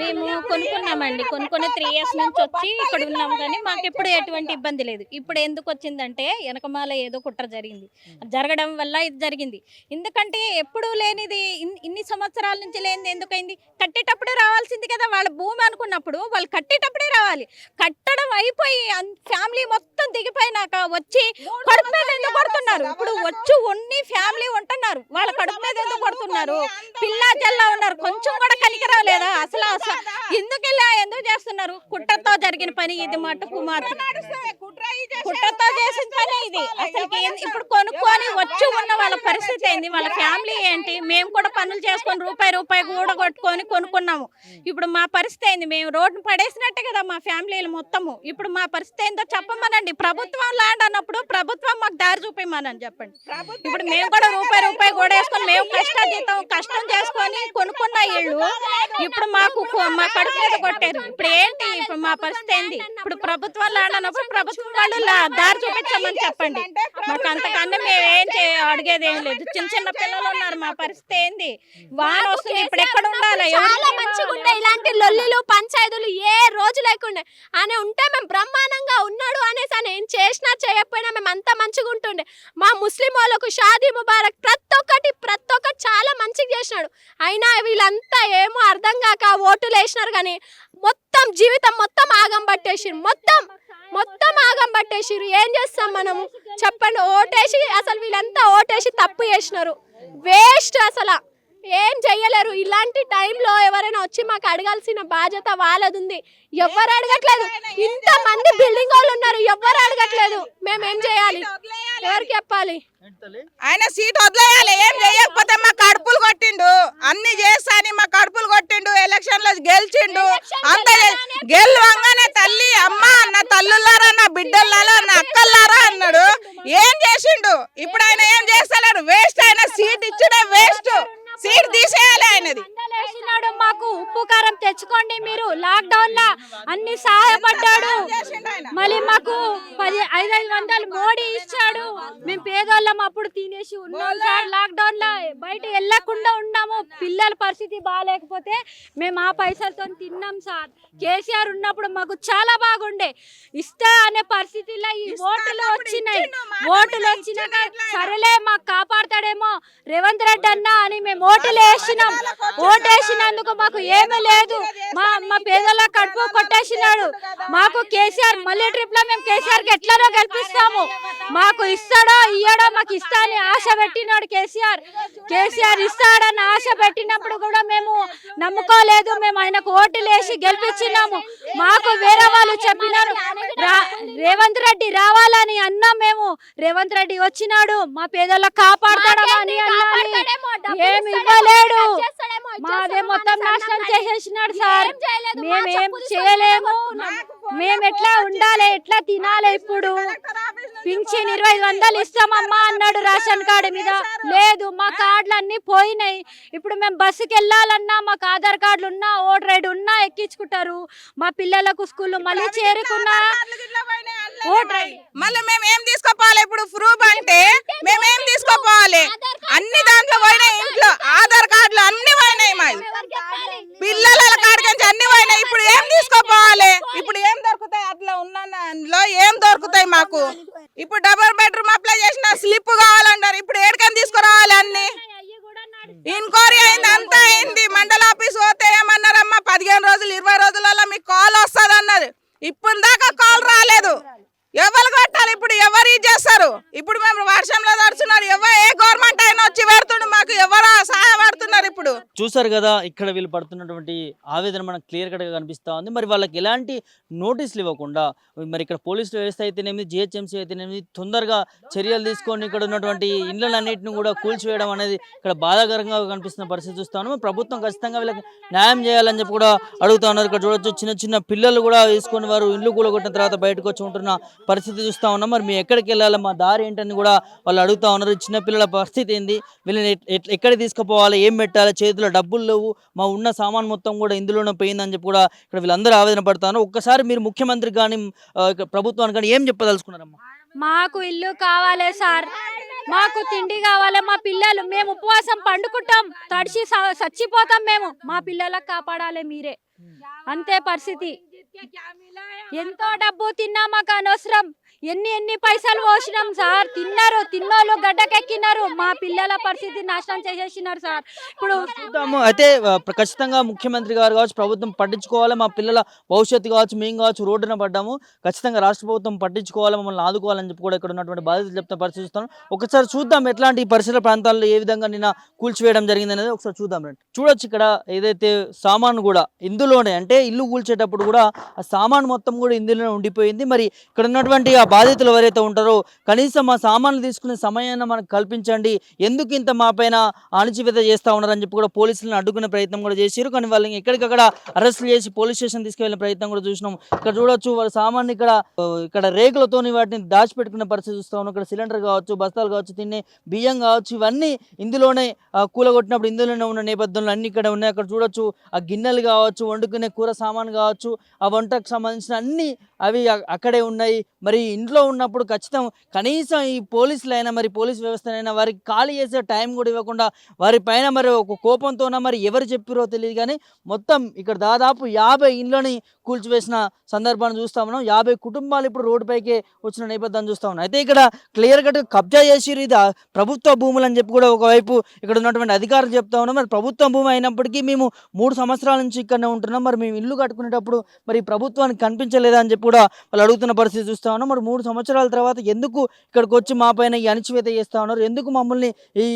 మేము కొనుక్కున్నామండి. కొనుక్కొని three years నుంచి వచ్చి ఇక్కడ ఉన్నాం కానీ మాకు ఎప్పుడు ఎటువంటి ఇబ్బంది లేదు. ఇప్పుడు ఎందుకు వచ్చిందంటే వెనకమాల ఏదో కుట్ర జరిగింది. జరగడం వల్ల ఇది జరిగింది. ఎందుకంటే ఎప్పుడు లేనిది ఇన్- ఇన్ని సంవత్సరాల నుంచి లేనిది ఎందుకైంది? కట్టేటప్పుడే రావాల్సింది కదా. వాళ్ళ భూమి అనుకున్నప్పుడు వాళ్ళు కట్టేటప్పుడే రావాలి. కట్టడం అయిపోయి ఫ్యామిలీ మొత్తం దిగిపోయినాక వచ్చి కడుపు మీద ఎందుకు కొడుతున్నారు? ఇప్పుడు వచ్చి ఉన్ని ఫ్యామిలీ ఉంటున్నారు. వాళ్ళ కడుపు మీద ఎందుకు కొడుతున్నారు? పిల్ల జల్లా ఉన్నారు. కొంచెం కూడా కనికరం లేదా అసలు ఎందుకు ఇలా ఎందుకు చేస్తున్నారు? కుట్రతో జరిగిన పని ఇది మటుకు మాత్రం. కుట్రతో చేసిన పని ఇది. అసలు ఇప్పుడు కొనుక్కొని వచ్చి ఉన్న వాళ్ళ పరిస్థితి ఏంది? వాళ్ళ ఫ్యామిలీ ఏంటి? మేము కూడా పనులు చేసుకొని రూపాయి రూపాయి కూడా కొట్టుకొని కొనుక్కున్నాము. ఇప్పుడు మా పరిస్థితి ఏంది? మేము రోడ్డు పడేసినట్టే కదా మా ఫ్యామిలీలు మొత్తము. ఇప్పుడు మా పరిస్థితి ఏందో చెప్పమనండి. ప్రభుత్వం ల్యాండ్ అన్నప్పుడు ప్రభుత్వం మాకు దారి చూపించమని చెప్పండి. ఇప్పుడు మేము కూడా రూపాయి రూపాయి కూడా వేసుకొని మేము కష్టాతీతం కష్టం చేసుకొని కొనుక్కున్న ఇళ్ళు ఇప్పుడు మాకు మా కడుపు మీద కొట్టారు ఇప్పుడు ఏంటి ఇప్పుడు మా పరిస్థితి ఏంది? ఇప్పుడు ప్రభుత్వం ల్యాండ్ అన్నప్పుడు ప్రభుత్వం వాళ్ళు దారి చూపించమని చెప్పండి. మాకు అంతకన్నా మేము ఏం అడిగేది ఏం లేదు. చిన్న చిన్న పిల్లలు ఉన్నారు. మా పరిస్థితి ఏంది? వాన వస్తుంది. ఇప్పుడు ఎక్కడ ఉండాలి? ఎవరు చాలా మంచిగా ఉండే. ఇలాంటి లొల్లిలు పంచాయతీలు ఏ రోజు లేకుండే. ఆయన ఉంటే మేము బ్రహ్మాండంగా ఉన్నాడు అనేసి ఆయన ఏం చేసినా చేయకపోయినా మేము అంత మంచిగా ఉంటుండే. మా ముస్లిం వాళ్ళకు షాదీ ముబారక్ ప్రతి ఒక్కటి ప్రతి ఒక్కటి చాలా మంచిగా చేసినాడు. అయినా వీళ్ళంతా ఏమో అర్థం కాక ఓటులు వేసినారు కానీ మొత్తం జీవితం మొత్తం ఆగం పట్టేసిరు మొత్తం మొత్తం ఆగం పట్టేసిరు ఏం చేస్తాం మనము? చెప్పండి. ఓటేసి అసలు వీళ్ళంతా ఓటేసి తప్పు చేసినారు. వేస్ట్ అసలు. ఏం చెయ్యలేరు. ఇలాంటి టైంలో ఎవరైనా వచ్చి మాకు అడగాల్సిన బాధ్యత వాళ్ళది ఉంది ఎవరు అడగట్లేదు. ఇంత మంది బిల్డింగ్ వాళ్ళు ఉన్నారు. ఎవరు అడగట్లేదు. మేము ఏం చేయాలి? ఎవరికి చెప్పాలి? ఆయన సీట్ వదిలేయాలి. ఏం చేయకపోతే మా కడుపులు కొట్టిండు. అన్ని చేస్తాని మా కడుపులు కొట్టిండు. ఎలక్షన్లో గెలిచిండు అంత గెలవంగానే తల్లి అమ్మ నా తల్లులారా నా బిడ్డలారా నా అక్కల్లారా అన్నాడు ఏం చేసిండు ఇప్పుడు ఆయన ఏం చేస్తలేడు వేస్ట్ ఆయన సీట్ ఇచ్చుడే వేస్ట్ సీట్ తీసేయాలి ఆయనది వేసినాడు మాకు ఉప్పు కారం తెచ్చుకోండి మీరు లాక్డౌన్ లా అన్ని సహాయపడ్డాడు చేసిండు ఆయన. మళ్ళీ మాకు పది ఐదు ఐదు వందలు మోడీ ఇచ్చాడు. మేము పేదోళ్ళం అప్పుడు తినేసి ఉన్నాం సార్. లాక్డౌన్లో బయట వెళ్ళకుండా ఉన్నాము. పిల్లల పరిస్థితి బాగాలేకపోతే మేము ఆ పైసలతో తిన్నాం సార్. కేసీఆర్ ఉన్నప్పుడు మాకు చాలా బాగుండే. ఇస్తా అనే పరిస్థితిలో ఈ ఓట్లు వచ్చినాయి. ఓట్లు వచ్చినాక సరేలే మాకు కాపాడతాడేమో రేవంత్ రెడ్డి అన్న అని మేము ఓట్లు వేసినాం. ఓటేసినందుకు మాకు ఏమీ లేదు. మా మా పేదల కడుపు కొట్టేసినాడు. మాకు కేసీఆర్ మళ్ళీ ట్రిప్లో మేము కేసీఆర్కి ఎట్లానో గెలిపిస్తాము. మాకు ఇస్తాడో ఇయ్యడో మాకు ఇస్తా అని ఆశ పెట్టినాడు కేసీఆర్. కేసీఆర్ ఇస్తాడని ఆశ పెట్టినప్పుడు కూడా మేము నమ్ముకోలేదు. మేము ఆయనకు ఓట్లు వేసి గెలిపించినాము. మాకు వేరే వాళ్ళు చెప్పినారు రేవంత్ రెడ్డి రావాలని అన్నాం మేము. రేవంత్ రెడ్డి వచ్చినాడు మా పేదల కాపాడతాడని ఏమి ఇవ్వలేడు మాదే మొత్తం నాశనం చేసేసినాడు సార్. మేమేం చేయలేము. మేము ఎట్లా ఉండాలి ఎట్లా తినాలి ఇప్పుడు? పింఛన్ ఇరవై వందలు ఇస్తామమ్మా అన్నాడు రేషన్ కార్డు మీద. లేదు మా కార్డులు అన్ని పోయినాయి. ఇప్పుడు మేము బస్సుకి వెళ్ళాలన్నా మాకు ఆధార్ కార్డులు ఉన్నా ఓటర్ ఐడి ఉన్నా ఎక్కించుకుంటారు. మా పిల్లలకు స్కూల్ మళ్ళీ చేరుకున్నా ఓటర్ ఐడి. మళ్ళీ మేము ఏం తీసుకోపోవాలి ఇప్పుడు? ప్రూఫ్ అంటే మేము ఏం తీసుకోపోవాలి? అన్ని దాంట్లో పోయినాయి ఇంట్లో. ఆధార్ కార్డులు అన్ని పోయినాయి మాది పిల్లల కాడికి అన్ని పోయినాయి ఇప్పుడు ఏం తీసుకోపోవాలి ఇప్పుడు ఏం దొరుకుతాయి అట్లా ఉన్నలో ఏం దొరుకుతాయి మాకు ఇప్పుడు డబుల్ బెడ్రూమ్ అప్లై చేసిన స్లిప్ కావాలంటారు ఇప్పుడు ఏడికని తీసుకురావాలి అన్ని ఇన్క్వైరీ అయింది అంతా అయింది మండల ఆఫీస్ పోతే ఏమన్నారమ్మా పదిహేను రోజులు ఇరవై రోజులలో మీకు కాల్ వస్తుంది అన్నారు ఇప్పుడు దాకా కాల్ రాలేదు. ఎవరు కొట్టాలి ఇప్పుడు ఎవరు ఇది చేస్తారు? ఇప్పుడు మేము వర్షంలో తడుచున్నారు ఎవరు ఏ గవర్నమెంట్ అయినా వచ్చి పెడుతుండ్రు మాకు ఎవరు సహాయపడుతున్నారు ఇప్పుడు? చూసారు కదా ఇక్కడ వీళ్ళు పడుతున్నటువంటి ఆవేదన మనకు క్లియర్ కట్గా కనిపిస్తూ ఉంది. మరి వాళ్ళకి ఎలాంటి నోటీసులు ఇవ్వకుండా మరి ఇక్కడ పోలీసు వ్యవస్థ అయితేనేమి జిహెచ్ఎంసీ అయితేనేమి తొందరగా చర్యలు తీసుకొని ఇక్కడ ఉన్నటువంటి ఇళ్ళలన్నింటిని కూడా కూల్చివేయడం అనేది ఇక్కడ బాధాకరంగా కనిపిస్తున్న పరిస్థితి చూస్తా ఉన్నాము ప్రభుత్వం ఖచ్చితంగా వీళ్ళకి న్యాయం చేయాలని చెప్పి కూడా అడుగుతా ఉన్నారు. ఇక్కడ చూడొచ్చు చిన్న చిన్న పిల్లలు కూడా తీసుకొని వారు ఇల్లు కూలగొట్టిన తర్వాత బయటకు వచ్చి ఉంటున్న పరిస్థితి చూస్తా ఉన్నాం. మరి మేము ఎక్కడికి వెళ్ళాలి? మా దారి ఏంటని కూడా వాళ్ళు అడుగుతా ఉన్నారు. చిన్నపిల్లల పరిస్థితి ఏంది? వీళ్ళని ఎట్- ఎక్కడికి తీసుకుపోవాలి? ఏం పెట్టాలి? చేతిలో డబ్బులు లేవు. మా ఉన్న సామాన్ మొత్తం కూడా ఇందులోనే పోయిందని చెప్పి కూడా ఇక్కడ వీళ్ళందరూ ఆవేదన పడతాను ఒక్కసారి మీరు ముఖ్యమంత్రి కానీ ప్రభుత్వానికి కానీ ఏం చెప్పదలుచుకున్నారమ్మా? మాకు ఇల్లు కావాలి సార్. మాకు తిండి కావాలి. మా పిల్లలు మేము ఉపవాసం పండుకుంటాం. తడిసి స- చచ్చిపోతాం మేము. మా పిల్లలకు కాపాడాలి మీరే. అంతే పరిస్థితి. ఎంతో డబ్బు తిన్నా మాకు అనవసరం. ఎన్ని ఎన్ని పైసలు పోసినాం సార్? తిన్నారు తిన్నోళ్ళు గడ్డకెక్కినారు. మా పిల్లల పరిస్థితి నాశనం చేసేసినారు సార్. ఇప్పుడు చూద్దాము. అయితే ఖచ్చితంగా ముఖ్యమంత్రి గారు కావచ్చు ప్రభుత్వం పట్టించుకోవాలి. మా పిల్లల భవిష్యత్తు కావచ్చు మేము కావచ్చు రోడ్డున పడ్డాము. ఖచ్చితంగా రాష్ట్ర ప్రభుత్వం పట్టించుకోవాలి మమ్మల్ని ఆదుకోవాలని చెప్పి కూడా ఇక్కడ ఉన్నటువంటి బాధితులు చెప్తున్న పరిస్థితి ఒకసారి చూద్దాం ఎట్లాంటి పరిసర ప్రాంతాల్లో ఏ విధంగా నిన్న కూల్చివేయడం జరిగింది అనేది ఒకసారి చూద్దాం రండి. చూడొచ్చు ఇక్కడ ఏదైతే సామాను కూడా ఇందులోనే అంటే ఇల్లు కూల్చేటప్పుడు కూడా ఆ సామాను మొత్తం కూడా ఇందులోనే ఉండిపోయింది. మరి ఇక్కడ ఉన్నటువంటి ఆ బాధితులు ఎవరైతే ఉంటారో కనీసం మా సామాన్లు తీసుకునే సమయాన్ని మనకు కల్పించండి. ఎందుకు ఇంత మా పైన అణచివేత చేస్తా ఉన్నారని చెప్పి కూడా పోలీసులను అడ్డుకునే ప్రయత్నం కూడా చేశారు. కానీ వాళ్ళని ఎక్కడికక్కడ అరెస్టులు చేసి పోలీస్ స్టేషన్ తీసుకువెళ్ళిన ప్రయత్నం కూడా చూసినాం. ఇక్కడ చూడొచ్చు వాళ్ళ సామాన్ని ఇక్కడ ఇక్కడ రేకులతోని వాటిని దాచిపెట్టుకునే పరిస్థితి చూస్తూ ఉన్నాం. ఇక్కడ సిలిండర్ కావచ్చు బస్తాలు కావచ్చు తినే బియ్యం కావచ్చు ఇవన్నీ ఇందులోనే కూలగొట్టినప్పుడు ఇందులోనే ఉన్న నేపథ్యంలో అన్ని ఇక్కడ ఉన్నాయి. అక్కడ చూడొచ్చు ఆ గిన్నెలు కావచ్చు వండుకునే కూర సామాన్ కావచ్చు ఆ వంటకు సంబంధించిన అన్ని అవి అక్కడే ఉన్నాయి. మరి ఇంట్లో ఉన్నప్పుడు ఖచ్చితం కనీసం ఈ పోలీసులైనా మరి పోలీస్ వ్యవస్థనైనా వారికి ఖాళీ చేసే టైం కూడా ఇవ్వకుండా వారి పైన మరి ఒక కోపంతోన మరి ఎవరు చెప్పిరో తెలియదు కానీ మొత్తం ఇక్కడ దాదాపు యాభై ఇండ్లని కూల్చివేసిన సందర్భాన్ని చూస్తా ఉన్నాం. యాభై కుటుంబాలు ఇప్పుడు రోడ్డుపైకి వచ్చిన నేపథ్యాన్ని చూస్తా ఉన్నాం. అయితే ఇక్కడ క్లియర్ కట్ కబ్జా చేసిరు ఇది ప్రభుత్వ భూములు అని చెప్పి కూడా ఒకవైపు ఇక్కడ ఉన్నటువంటి అధికారులు చెప్తా ఉన్నాం మరి ప్రభుత్వ భూమి అయినప్పటికీ మేము మూడు సంవత్సరాల నుంచి ఇక్కడనే ఉంటున్నాం. మరి మేము ఇల్లు కట్టుకునేటప్పుడు మరి ప్రభుత్వానికి కనిపించలేదా అని చెప్పి కూడా వాళ్ళు అడుగుతున్న పరిస్థితి చూస్తా ఉన్నాం. మరి మూడు సంవత్సరాల తర్వాత ఎందుకు ఇక్కడికి వచ్చి మా పైన ఈ అణచివేత చేస్తా ఉన్నారు? ఎందుకు మమ్మల్ని ఈ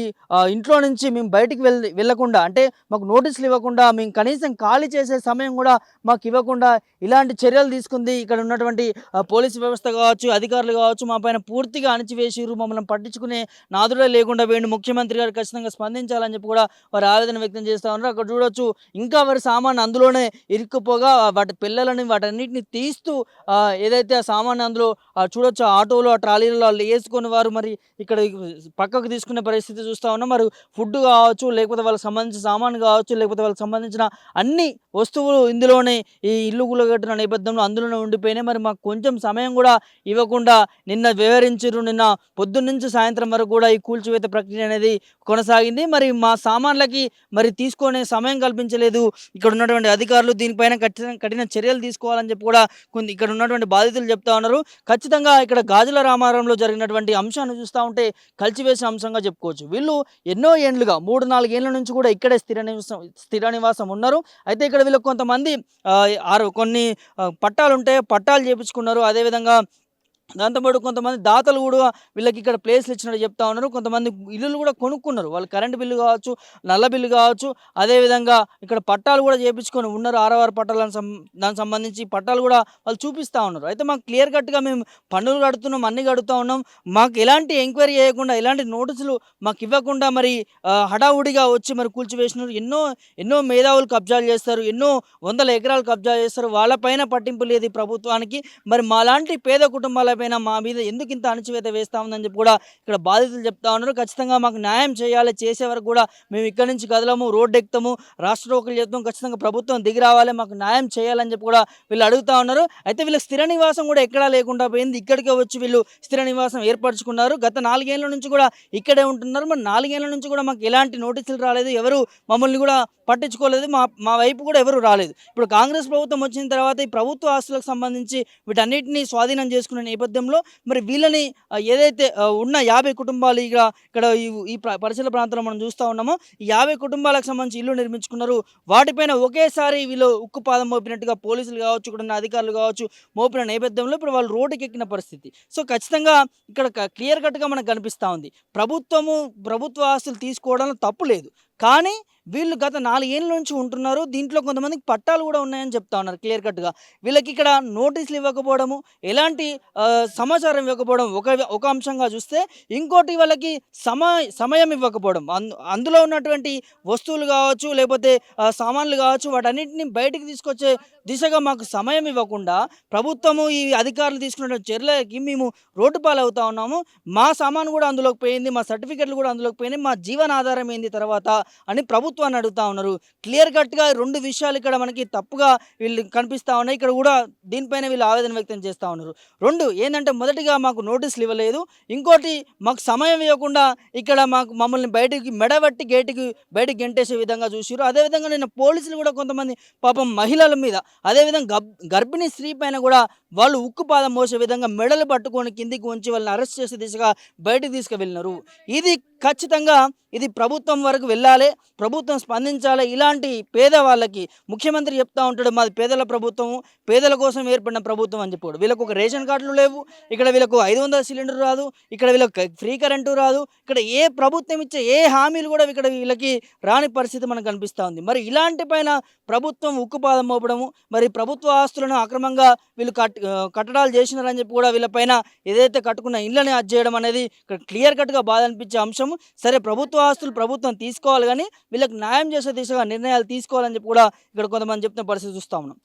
ఇంట్లో నుంచి మేము బయటికి వెళ్ళకుండా అంటే మాకు నోటీసులు ఇవ్వకుండా మేము కనీసం ఖాళీ చేసే సమయం కూడా మాకు ఇవ్వకుండా ఇలాంటి చర్యలు తీసుకుంది. ఇక్కడ ఉన్నటువంటి పోలీసు వ్యవస్థ కావచ్చు అధికారులు కావచ్చు మా పైన పూర్తిగా అణచివేసిరు మమ్మల్ని పట్టించుకునే నాదుడే లేకుండా వేయండి ముఖ్యమంత్రి గారు ఖచ్చితంగా స్పందించాలని చెప్పి కూడా వారు ఆవేదన వ్యక్తం చేస్తా ఉన్నారు. అక్కడ చూడొచ్చు ఇంకా వారి సామాన్ అందులోనే ఇరుక్కుపోగా వాటి పిల్లలని వాటన్నిటిని తీస్తూ ఏదైతే ఆ సామాన్ అందులో చూడొచ్చు ఆటోలో ఆ ట్రాలీలలో వేసుకొని వారు మరి ఇక్కడ పక్కకు తీసుకునే పరిస్థితి చూస్తా ఉన్నాం. మరి ఫుడ్ కావచ్చు లేకపోతే వాళ్ళకి సంబంధించిన సామాన్ కావచ్చు లేకపోతే వాళ్ళకి సంబంధించిన అన్ని వస్తువులు ఇందులోనే ఈ ఇల్లు గులగట్టిన నేపథ్యంలో అందులోనే ఉండిపోయినాయి. మరి మాకు కొంచెం సమయం కూడా ఇవ్వకుండా నిన్న వివరించారు నిన్న పొద్దున్న నుంచి సాయంత్రం వరకు కూడా ఈ కూల్చివేత ప్రక్రియ అనేది కొనసాగింది. మరి మా సామాన్లకి మరి తీసుకునే సమయం కల్పించలేదు. ఇక్కడ ఉన్నటువంటి అధికారులు దీనిపైన కఠిన కఠిన చర్యలు తీసుకోవాలని చెప్పి కూడా కొన్ని ఇక్కడ ఉన్నటువంటి బాధితులు చెప్తా ఉన్నారు. ఖచ్చితంగా ఇక్కడ గాజుల రామారంలో జరిగినటువంటి అంశాన్ని చూస్తూ ఉంటే కలిసివేసిన అంశంగా చెప్పుకోవచ్చు. వీళ్ళు ఎన్నో ఏండ్లుగా మూడు నాలుగు ఏళ్ళ నుంచి కూడా ఇక్కడే స్థిర నివాసం స్థిర నివాసం ఉన్నారు. అయితే ఇక్కడ వీళ్ళకి కొంతమంది ఆరు కొన్ని పట్టాలుంటే పట్టాలు ఉంటే పట్టాలు చేపించుకున్నారు. అదేవిధంగా దాంతోపాటు కొంతమంది దాతలు కూడా వీళ్ళకి ఇక్కడ ప్లేస్లు ఇచ్చినట్టు చెప్తా ఉన్నారు. కొంతమంది ఇల్లులు కూడా కొనుక్కున్నారు. వాళ్ళు కరెంట్ బిల్లు కావచ్చు నల్ల బిల్లు కావచ్చు. అదేవిధంగా ఇక్కడ పట్టాలు కూడా చేపించుకొని ఉన్నారు. ఆరవారు పట్టాలను సం దానికి సంబంధించి పట్టాలు కూడా వాళ్ళు చూపిస్తూ ఉన్నారు. అయితే మాకు క్లియర్ కట్గా మేము పన్నులు కడుతున్నాం అన్ని కడుతూ ఉన్నాం. మాకు ఎలాంటి ఎంక్వైరీ చేయకుండా ఎలాంటి నోటీసులు మాకు ఇవ్వకుండా మరి హడావుడిగా వచ్చి మరి కూల్చివేసినారు. ఎన్నో ఎన్నో మేధావులు కబ్జాలు చేస్తారు. ఎన్నో వందల ఎకరాలు కబ్జా చేస్తారు. వాళ్ళపైన పట్టింపు లేదు ప్రభుత్వానికి. మరి మాలాంటి పేద కుటుంబాల పైన మా మీద ఎందుకు ఇంత అణచివేత వేస్తా ఉందని చెప్పి కూడా ఇక్కడ బాధితులు చెప్తా ఉన్నారు. ఖచ్చితంగా మాకు న్యాయం చేయాలి. చేసే వరకు కూడా మేము ఇక్కడి నుంచి కదలము రోడ్డు ఎక్కుతాము రాష్ట్ర రోకలు చేస్తాం ఖచ్చితంగా ప్రభుత్వం దిగి రావాలి. మాకు న్యాయం చేయాలని చెప్పి కూడా వీళ్ళు అడుగుతా ఉన్నారు. అయితే వీళ్ళకి స్థిర నివాసం కూడా ఎక్కడా లేకుండా పోయింది. ఇక్కడికే వచ్చి వీళ్ళు స్థిర నివాసం ఏర్పరచుకున్నారు. గత నాలుగేళ్ళ నుంచి కూడా ఇక్కడే ఉంటున్నారు. మరి నాలుగేళ్ళ నుంచి కూడా మాకు ఎలాంటి నోటీసులు రాలేదు. ఎవరు మమ్మల్ని కూడా పట్టించుకోలేదు. మా మా వైపు కూడా ఎవరు రాలేదు. ఇప్పుడు కాంగ్రెస్ ప్రభుత్వం వచ్చిన తర్వాత ఈ ప్రభుత్వ ఆస్తులకు సంబంధించి వీటన్నిటిని స్వాధీనం చేసుకునే నేపథ్యంలో మరి వీళ్ళని ఏదైతే ఉన్న యాభై కుటుంబాలు ఇక ఇక్కడ ఈ ఈ పరిసర ప్రాంతంలో మనం చూస్తూ ఉన్నామో యాభై కుటుంబాలకు సంబంధించి ఇల్లు నిర్మించుకున్నారు. వాటిపైన ఒకేసారి వీళ్ళు ఉక్కు పాదం మోపినట్టుగా పోలీసులు కావచ్చు ఇక్కడ ఉన్న అధికారులు కావచ్చు మోపిన నేపథ్యంలో ఇప్పుడు వాళ్ళు రోడ్డుకి ఎక్కిన పరిస్థితి. సో ఖచ్చితంగా ఇక్కడ క్లియర్ కట్గా మనకు కనిపిస్తూ ఉంది. ప్రభుత్వము ప్రభుత్వ ఆస్తులు తీసుకోవడంలో తప్పు లేదు. కానీ వీళ్ళు గత నాలుగేళ్ళ నుంచి ఉంటున్నారు. దీంట్లో కొంతమందికి పట్టాలు కూడా ఉన్నాయని చెప్తా ఉన్నారు క్లియర్ కట్గా. వీళ్ళకి ఇక్కడ నోటీసులు ఇవ్వకపోవడము ఎలాంటి సమాచారం ఇవ్వకపోవడం ఒక ఒక అంశంగా చూస్తే ఇంకోటి వాళ్ళకి సమ సమయం ఇవ్వకపోవడం. అందు అందులో ఉన్నటువంటి వస్తువులు కావచ్చు లేకపోతే సామాన్లు కావచ్చు వాటన్నిటిని బయటికి తీసుకొచ్చే దిశగా మాకు సమయం ఇవ్వకుండా ప్రభుత్వము ఈ అధికారులు తీసుకున్న చర్యలకి మేము రోడ్డు పాలవుతా ఉన్నాము. మా సామాను కూడా అందులోకి పోయింది మా సర్టిఫికెట్లు కూడా అందులోకి పోయినాయి మా జీవనాధారం ఏంది తర్వాత అని ప్రభుత్వాన్ని అడుగుతా ఉన్నారు. క్లియర్ కట్గా రెండు విషయాలు ఇక్కడ మనకి తప్పుగా వీళ్ళు కనిపిస్తూ ఉన్నాయి. ఇక్కడ కూడా దీనిపైన వీళ్ళు ఆవేదన వ్యక్తం చేస్తూ ఉన్నారు. రెండు ఏంటంటే మొదటిగా మాకు నోటీసులు ఇవ్వలేదు. ఇంకోటి మాకు సమయం ఇవ్వకుండా ఇక్కడ మాకు మమ్మల్ని బయటికి మెడబట్టి గేటుకి బయటకు గెంటేసే విధంగా చూసారు అదేవిధంగా నిన్న పోలీసులు కూడా కొంతమంది పాపం మహిళల మీద అదేవిధంగా గబ్ గర్భిణీ స్త్రీ పైన కూడా వాళ్ళు ఉక్కు పాదం మోసే విధంగా మెడలు పట్టుకొని కిందికి ఉంచి వాళ్ళని అరెస్ట్ చేసే దిశగా బయటకు తీసుకువెళ్ళినారు. ఇది ఖచ్చితంగా ఇది ప్రభుత్వం వరకు వెళ్ళాలి ప్రభుత్వం స్పందించాలి. ఇలాంటి పేద వాళ్ళకి ముఖ్యమంత్రి చెప్తా ఉంటాడు మాది పేదల ప్రభుత్వం పేదల కోసం ఏర్పడిన ప్రభుత్వం అని చెప్పాడు. వీళ్ళకు ఒక రేషన్ కార్డులు లేవు ఇక్కడ వీళ్ళకు ఐదు వందల సిలిండర్ రాదు ఇక్కడ వీళ్ళకి ఫ్రీ కరెంటు రాదు ఇక్కడ ఏ ప్రభుత్వం ఇచ్చే ఏ హామీలు కూడా ఇక్కడ వీళ్ళకి రాని పరిస్థితి మనకు కనిపిస్తూ ఉంది. మరి ఇలాంటి పైన ప్రభుత్వం ఉక్కుపాదం మోపడము మరి ప్రభుత్వ ఆస్తులను అక్రమంగా వీళ్ళు కట్ కట్టడాలు చేసినారని చెప్పి కూడా వీళ్ళపైన ఏదైతే కట్టుకున్న ఇళ్ళని అది చేయడం అనేది ఇక్కడ క్లియర్ కట్గా బాధ అనిపించే అంశం సరే ప్రభుత్వ ఆస్తులు ప్రభుత్వం తీసుకోవాలి కానీ వీళ్ళకి న్యాయం చేసే దిశగా నిర్ణయాలు తీసుకోవాలని చెప్పి కూడా ఇక్కడ కొంతమంది చెప్తున్న పరిస్థితి చూస్తా ఉన్నాం.